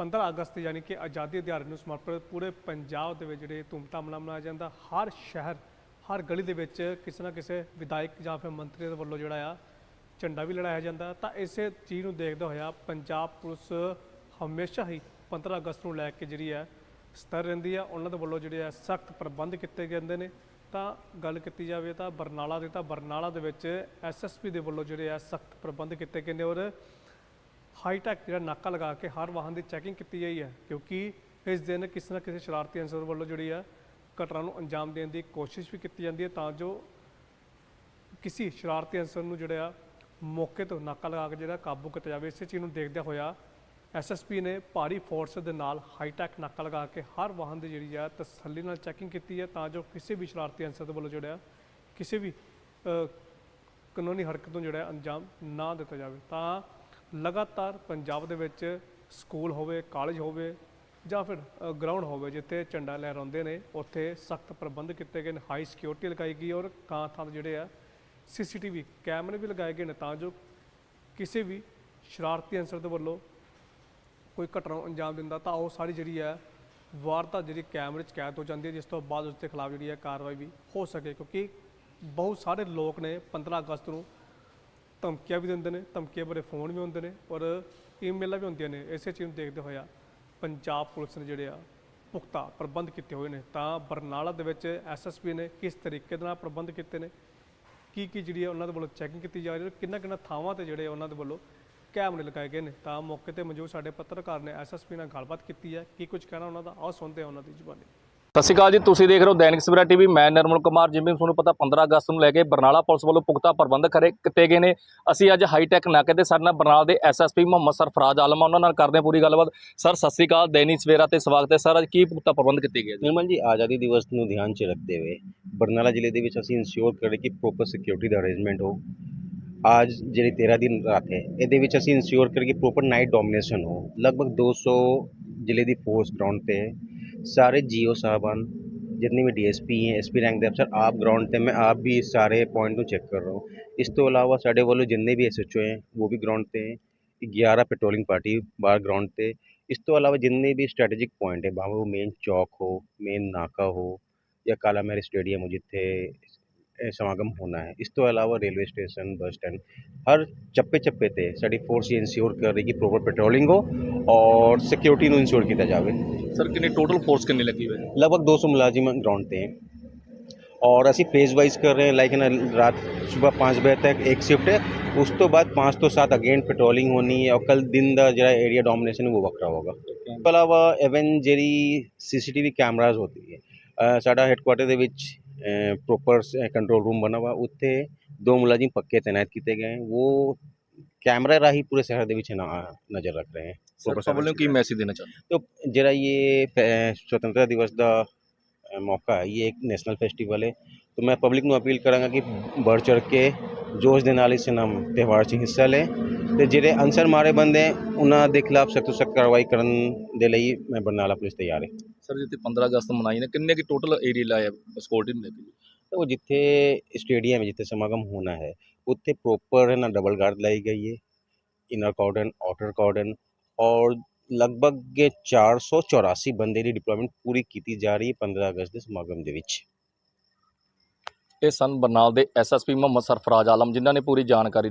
15 ਅਗਸਤ ਯਾਨੀ ਕਿ ਆਜ਼ਾਦੀ ਦਿਹਾੜੇ ਨੂੰ ਸਮਰਪਿਤ ਪੂਰੇ ਪੰਜਾਬ ਦੇ ਵਿੱਚ ਜਿਹੜੇ ਧੂਮਧਾਮ ਨਾਲ ਮਨਾਇਆ ਜਾਂਦਾ, ਹਰ ਸ਼ਹਿਰ, ਹਰ ਗਲੀ ਦੇ ਵਿੱਚ ਕਿਸੇ ਨਾ ਕਿਸੇ ਵਿਧਾਇਕ ਜਾਂ ਫਿਰ ਮੰਤਰੀ ਦੇ ਵੱਲੋਂ ਜਿਹੜਾ ਆ ਝੰਡਾ ਵੀ ਲੜਾਇਆ ਜਾਂਦਾ। ਤਾਂ ਇਸੇ ਚੀਜ਼ ਨੂੰ ਦੇਖਦਾ ਹੋਇਆ ਪੰਜਾਬ ਪੁਲਿਸ ਹਮੇਸ਼ਾ ਹੀ 15 ਅਗਸਤ ਨੂੰ ਲੈ ਕੇ ਜਿਹੜੀ ਹੈ ਸਤਰ ਰਹਿੰਦੀ ਆ। ਉਹਨਾਂ ਦੇ ਵੱਲੋਂ ਜਿਹੜੇ ਆ ਸਖਤ ਪ੍ਰਬੰਧ ਕੀਤੇ ਜਾਂਦੇ ਨੇ। ਤਾਂ ਗੱਲ ਕੀਤੀ ਜਾਵੇ ਤਾਂ ਬਰਨਾਲਾ ਦੇ, ਤਾਂ ਬਰਨਾਲਾ ਦੇ ਵਿੱਚ ਐਸਐਸਪੀ ਦੇ ਵੱਲੋਂ ਜਿਹੜੇ ਆ ਸਖਤ ਪ੍ਰਬੰਧ ਕੀਤੇ ਗਏ ਨੇ ਔਰ ਹਾਈਟੈਕ ਜਿਹੜਾ ਨਾਕਾ ਲਗਾ ਕੇ ਹਰ ਵਾਹਨ ਦੀ ਚੈਕਿੰਗ ਕੀਤੀ ਗਈ ਹੈ, ਕਿਉਂਕਿ ਇਸ ਦਿਨ ਕਿਸੇ ਨਾ ਕਿਸੇ ਸ਼ਰਾਰਤੀ ਅਨਸਰ ਵੱਲੋਂ ਜਿਹੜੀ ਆ ਘਟਨਾ ਨੂੰ ਅੰਜਾਮ ਦੇਣ ਦੀ ਕੋਸ਼ਿਸ਼ ਵੀ ਕੀਤੀ ਜਾਂਦੀ ਹੈ, ਤਾਂ ਜੋ ਕਿਸੇ ਸ਼ਰਾਰਤੀ ਅਨਸਰ ਨੂੰ ਜਿਹੜਾ ਮੌਕੇ ਤੋਂ ਨਾਕਾ ਲਗਾ ਕੇ ਜਿਹੜਾ ਕਾਬੂ ਕੀਤਾ ਜਾਵੇ। ਇਸੇ ਚੀਜ਼ ਨੂੰ ਦੇਖਦਿਆਂ ਹੋਇਆ ਐਸਐਸਪੀ ਨੇ ਭਾਰੀ ਫੋਰਸ ਦੇ ਨਾਲ ਹਾਈਟੈਕ ਨਾਕਾ ਲਗਾ ਕੇ ਹਰ ਵਾਹਨ ਦੀ ਜਿਹੜੀ ਆ ਤਸੱਲੀ ਨਾਲ ਚੈਕਿੰਗ ਕੀਤੀ ਹੈ, ਤਾਂ ਜੋ ਕਿਸੇ ਵੀ ਸ਼ਰਾਰਤੀ ਅਨਸਰ ਦੇ ਵੱਲੋਂ ਜਿਹੜਾ ਕਿਸੇ ਵੀ ਕਾਨੂੰਨੀ ਹਰਕਤ ਨੂੰ ਜਿਹੜਾ ਅੰਜਾਮ ਨਾ ਦਿੱਤਾ ਜਾਵੇ। ਤਾਂ ਲਗਾਤਾਰ ਪੰਜਾਬ ਦੇ ਵਿੱਚ ਸਕੂਲ ਹੋਵੇ, ਕਾਲਜ ਹੋਵੇ ਜਾਂ ਫਿਰ ਗਰਾਊਂਡ ਹੋਵੇ ਜਿੱਥੇ ਝੰਡਾ ਲਹਿਰਾਉਂਦੇ ਨੇ, ਉੱਥੇ ਸਖਤ ਪ੍ਰਬੰਧ ਕੀਤੇ ਗਏ ਨੇ ਹਾਈ ਸਿਕਿਉਰਿਟੀ ਲਗਾਈ ਗਈ ਔਰ ਕਾਂ ਥਾਂ ਤੇ ਜਿਹੜੇ ਆ ਸੀਸੀਟੀਵੀ ਕੈਮਰੇ ਵੀ ਲਗਾਏ ਗਏ ਨੇ ਤਾਂ ਜੋ ਕਿਸੇ ਵੀ ਸ਼ਰਾਰਤੀ ਅਨਸਰ ਦੇ ਵੱਲੋਂ ਕੋਈ ਘਟਨਾ ਅੰਜਾਮ ਦਿੰਦਾ ਤਾਂ ਉਹ ਸਾਰੀ ਜਿਹੜੀ ਹੈ ਵਾਰਤਾ ਜਿਹੜੀ ਕੈਮਰੇ 'ਚ ਕੈਦ ਹੋ ਜਾਂਦੀ ਹੈ, ਜਿਸ ਤੋਂ ਬਾਅਦ ਉਸ ਦੇ ਖਿਲਾਫ ਜਿਹੜੀ ਹੈ ਕਾਰਵਾਈ ਵੀ ਹੋ ਸਕੇ ਕਿਉਂਕਿ ਬਹੁਤ ਸਾਰੇ ਲੋਕ ਨੇ 15 ਅਗਸਤ ਨੂੰ ਧਮਕੀਆਂ ਵੀ ਦਿੰਦੇ ਨੇ, ਧਮਕੀਆਂ ਭਰੇ ਫੋਨ ਵੀ ਹੁੰਦੇ ਨੇ ਔਰ ਈਮੇਲਾਂ ਵੀ ਹੁੰਦੀਆਂ ਨੇ। ਇਸੇ ਚੀਜ਼ ਨੂੰ ਦੇਖਦੇ ਹੋਇਆ ਪੰਜਾਬ ਪੁਲਿਸ ਨੇ ਜਿਹੜੇ ਆ ਪੁਖਤਾ ਪ੍ਰਬੰਧ ਕੀਤੇ ਹੋਏ ਨੇ। ਤਾਂ ਬਰਨਾਲਾ ਦੇ ਵਿੱਚ ਐਸਐਸਪੀ ਨੇ ਕਿਸ ਤਰੀਕੇ ਦੇ ਨਾਲ ਪ੍ਰਬੰਧ ਕੀਤੇ ਨੇ? ਕੀ ਕੀ ਜਿਹੜੀ ਹੈ ਉਹਨਾਂ ਦੇ ਵੱਲੋਂ ਚੈਕਿੰਗ ਕੀਤੀ ਜਾ ਰਹੀ ਹੈ ਕਿੰਨਾ ਕਿੰਨਾ ਥਾਵਾਂ ਤੇ ਜਿਹੜੇ ਉਹਨਾਂ ਦੇ ਵੱਲੋਂ ਕੈਮਰੇ ਲਗਾਏ ਗਏ ਨੇ? ਤਾਂ ਮੌਕੇ ਤੇ ਮੌਜੂਦ ਸਾਡੇ ਪੱਤਰਕਾਰ ਨੇ ਐਸਐਸਪੀ ਨਾਲ ਗੱਲਬਾਤ ਕੀਤੀ ਹੈ। ਕੀ ਕੁਝ ਕਹਿਣਾ ਉਹਨਾਂ ਦਾ? ਆਓ ਸੁਣਦੇ ਹਾਂ ਉਹਨਾਂ ਦੀ ਜ਼ੁਬਾਨੀ। ਸਤਿ ਸ਼੍ਰੀ ਅਕਾਲ ਜੀ ਤੁਸੀਂ ਦੇਖ ਰਹੇ ਹੋ ਦੈਨਿਕ ਸਵੇਰਾ ਟੀਵੀ। ਮੈਂ ਨਰਮਲ ਕੁਮਾਰ ਜਿਵੇਂ ਤੁਹਾਨੂੰ ਪਤਾ 15 ਅਗਸਤ ਨੂੰ ਲੈ ਕੇ ਬਰਨਾਲਾ ਪੁਲਿਸ ਵੱਲੋਂ ਪੁਖਤਾ ਪ੍ਰਬੰਧ ਕਰੇ ਕੀਤੇ ਗਏ ਨੇ। ਅਸੀਂ ਅੱਜ ਹਾਈਟੈਕ ਨਾਕੇ ਤੇ ਸਾਡੇ ਨਾਲ ਬਰਨਾਲਾ ਦੇ ਐਸਐਸਪੀ ਮੁਹੰਮਦ ਸਰਫਰਾਜ਼ ਆਲਮ ਆ, ਉਹਨਾਂ ਨਾਲ ਕਰਦੇ ਹਾਂ ਪੂਰੀ ਗੱਲਬਾਤ। ਸਰ ਸਤਿ ਸ਼੍ਰੀ ਅਕਾਲ ਦੈਨਿਕ ਸਵੇਰਾ ਤੇ ਸਵਾਗਤ ਹੈ। ਸਰ ਅੱਜ ਕੀ ਪੁਖਤਾ ਪ੍ਰਬੰਧ ਕੀਤੇ ਗਏ ਨਿਰਮਲ ਜੀ ਆਜ਼ਾਦੀ ਦਿਵਸ ਨੂੰ ਧਿਆਨ 'ਚ ਰੱਖਦੇ ਹੋਏ ਬਰਨਾਲਾ ਜ਼ਿਲ੍ਹੇ ਦੇ ਵਿੱਚ ਅਸੀਂ ਇਨਸ਼ੋਰ ਕਰੇ ਕਿ ਪ੍ਰੋਪਰ ਸਿਕਿਉਰਿਟੀ ਦਾ ਅਰੇਂਜਮੈਂਟ ਹੋ। ਅੱਜ ਜਿਹੜੀ 13 ਦਿਨ ਰਾਤ ਹੈ ਇਹਦੇ ਵਿੱਚ ਅਸੀਂ ਇਨਸ਼ੋਰ ਕਰੇ ਪ੍ਰੋਪਰ ਨਾਈਟ ਡੋਮੀਨੇਸ਼ਨ ਹੋ। ਲਗਭਗ 200 ਜ਼ਿਲ੍ਹੇ ਦੀ ਫੋਰਸ ਗਰਾਊਂਡ ਤੇ ਹੈ ਸਾਰੇ ਜੀਓ ਸਾਹਿਬਾਨ जितने भी ਡੀਐਸਪੀ ਹੈ ਐਸਪੀ ਰੈਂਕ ਦੇ ਅਫਸਰ ਆਪ ਗਰਾਊਂਡ ਤੇ ਮੈਂ ਆਪ ਵੀ ਇਸ ਸਾਰੇ ਪੁਆਇੰਟ ਨੂੰ ਚੈੱਕ ਕਰ ਰਹਾ ਹੂੰ ਇਸ ਤੋਂ ਇਲਾਵਾ ਸਾਡੇ ਵੱਲੋਂ ਜਿੰਨੇ ਵੀ ਐਸਐਚਓ ਹੈ ਉਹ ਵੀ ਗਰਾਊਂਡ ਤੇ ਹੈ 11 ਪੈਟਰੋਲਿੰਗ ਪਾਰਟੀ ਬਾਹਰ ਗਰਾਊਂਡ ਤੇ ਇਸ ਤੋਂ ਇਲਾਵਾ ਜਿੰਨੇ ਵੀ ਸਟ੍ਰੈਟੇਜਿਕ ਪੁਆਇੰਟ ਹੈ ਭਾਵੇਂ ਉਹ ਮੇਨ ਚੌਕ ਹੋ ਮੇਨ ਨਾਕਾ ਹੋ ਜਾਂ ਕਾਲਾ ਮੈਰੀ ਸਟੇਡੀਅਮ ਹੋ ਜਿੱਥੇ ਇਹ ਸਮਾਗਮ ਹੋਣਾ ਹੈ ਇਸ ਤੋਂ ਇਲਾਵਾ ਰੇਲਵੇ ਸਟੇਸ਼ਨ ਬੱਸ ਸਟੈਂਡ ਹਰ ਚੱਪੇ ਚੱਪੇ ਤੇ ਸਾਡੀ ਫੋਰਸ ਇਹ ਇਨਸ਼ੋਰ ਕਰ ਰਹੀ ਕਿ ਪ੍ਰੋਪਰ ਪੈਟਰੋਲਿੰਗ ਹੋ ਔਰ ਸਿਕਿਉਰਿਟੀ ਨੂੰ ਇਨਸ਼ੋਰ ਕੀਤਾ ਜਾਵੇ ਸਰ ਕਿੰਨੀ ਟੋਟਲ ਫੋਰਸ ਕਿੰਨੀ ਲੱਗੀ ਹੋਈ ਹੈ लगभग 200 मुलाजिम ग्राउंड पे हैं और ਅਸੀਂ ਫੇਜ਼ ਵਾਈਜ਼ ਕਰ ਰਹੇ ਹਾਂ ਲਾਈਕ ਨਾ ਰਾਤ ਸਵੇਰ 5 ਵਜੇ ਤੱਕ ਇੱਕ ਸ਼ਿਫਟ ਹੈ ਉਸ ਤੋਂ ਬਾਅਦ 5 ਤੋਂ 7 ਅਗੇਨ ਪੈਟਰੋਲਿੰਗ ਹੋਣੀ ਹੈ ਔਰ ਕੱਲ ਦਿਨ ਦਾ ਜਿਹੜਾ ਏਰੀਆ ਡੋਮੀਨੇਸ਼ਨ ਉਹ ਵੱਖਰਾ ਹੋਗਾ ਇਸ ਤੋਂ ਇਲਾਵਾ ਇਵਨ ਜਿਹੜੀ ਸੀਸੀਟੀਵੀ ਕੈਮਰਾਜ਼ ਹੁੰਦੀ ਹੈ ਅ, ਸਾਡਾ ਹੈੱਡਕੁਆਟਰ ਦੇ ਵਿੱਚ ਪ੍ਰੋਪਰ ਕੰਟਰੋਲ ਰੂਮ ਬਣਾ ਵਾ ਉੱਥੇ ਦੋ ਮੁਲਾਜ਼ਮ ਪੱਕੇ ਤੈਨਾਤ ਕੀਤੇ ਗਏ हैं वो ਕੈਮਰਾ ਰਾਹੀਂ ਪੂਰੇ ਸ਼ਹਿਰ ਦੇ ਵਿੱਚ ਨਾ- ਨਜ਼ਰ ਰੱਖ ਰਹੇ हैं ਸਰ ਸਭ ਵੱਲੋਂ ਕੀ ਮੈਸੇਜ ਦੇਣਾ ਚਾਹੁੰਦੇ तो जरा ये फे- स्वतंत्रता दिवस ਦਾ ਅ, ਮੌਕਾ ਹੈ ਇਹ ਇੱਕ ਨੈਸ਼ਨਲ ਫੈਸਟੀਵਲ ਹੈ तो मैं ਪਬਲਿਕ ਨੂੰ ਅਪੀਲ ਕਰਾਂਗਾ ਕਿ बढ़ ਚੜ੍ਹ ਕੇ ਜੋਸ਼ ਦੇ ਨਾਲ ਇਸ ਨਾਮ ਤਿਉਹਾਰ 'ਚ ਹਿੱਸਾ ਲੈ ਤੇ ਜਿਹੜੇ ਅਨਸਰ ਮਾਰੇ ਬੰਦੇ ਹੈ, ਉਹਨਾਂ ਦੇ ਖਿਲਾਫ ਸਖਤ ਤੋਂ ਸਖਤ ਕਾਰਵਾਈ ਕਰਨ ਦੇ ਲਈ ਮੈਂ ਬਰਨਾਲਾ ਪੁਲਿਸ ਤਿਆਰ ਹੈ ਸਰ ਜਿੱਥੇ 15 ਅਗਸਤ ਮਨਾਈ ਨੇ ਕਿੰਨੇ ਕੀ ਟੋਟਲ ਏਰੀਆ ਲਾਇਆ ਸਿਕਿਉਰਿਟੀ ਨੂੰ ਲੈ ਕੇ ਤੇ ਉਹ ਜਿੱਥੇ ਸਟੇਡੀਅਮ ਜਿੱਥੇ ਸਮਾਗਮ ਹੋਣਾ ਹੈ ਉੱਥੇ ਪ੍ਰੋਪਰ ਹੈ ਨਾ ਡਬਲ ਗਾਰਡ ਲਾਈ ਗਈ ਹੈ ਇਨਰ ਕਾਰਡਨ ਆਊਟਰ ਕਾਰਡਨ ਔਰ ਲਗਭਗ 484 ਬੰਦੇ ਦੀ ਡਿਪਲੋਇਮੈਂਟ ਪੂਰੀ ਕੀਤੀ ਜਾ ਰਹੀ ਹੈ 15 ਅਗਸਤ ਦੇ ਸਮਾਗਮ ਦੇ ਵਿੱਚ। ਇਹ ਸਨ ਬਰਨਾਲ ਦੇ ਐਸਐਸਪੀ ਮੁਹੰਮਦ ਸਰਫਰਾਜ਼ ਆਲਮ ਜਿਨ੍ਹਾਂ ਨੇ ਪੂਰੀ ਜਾਣਕਾਰੀ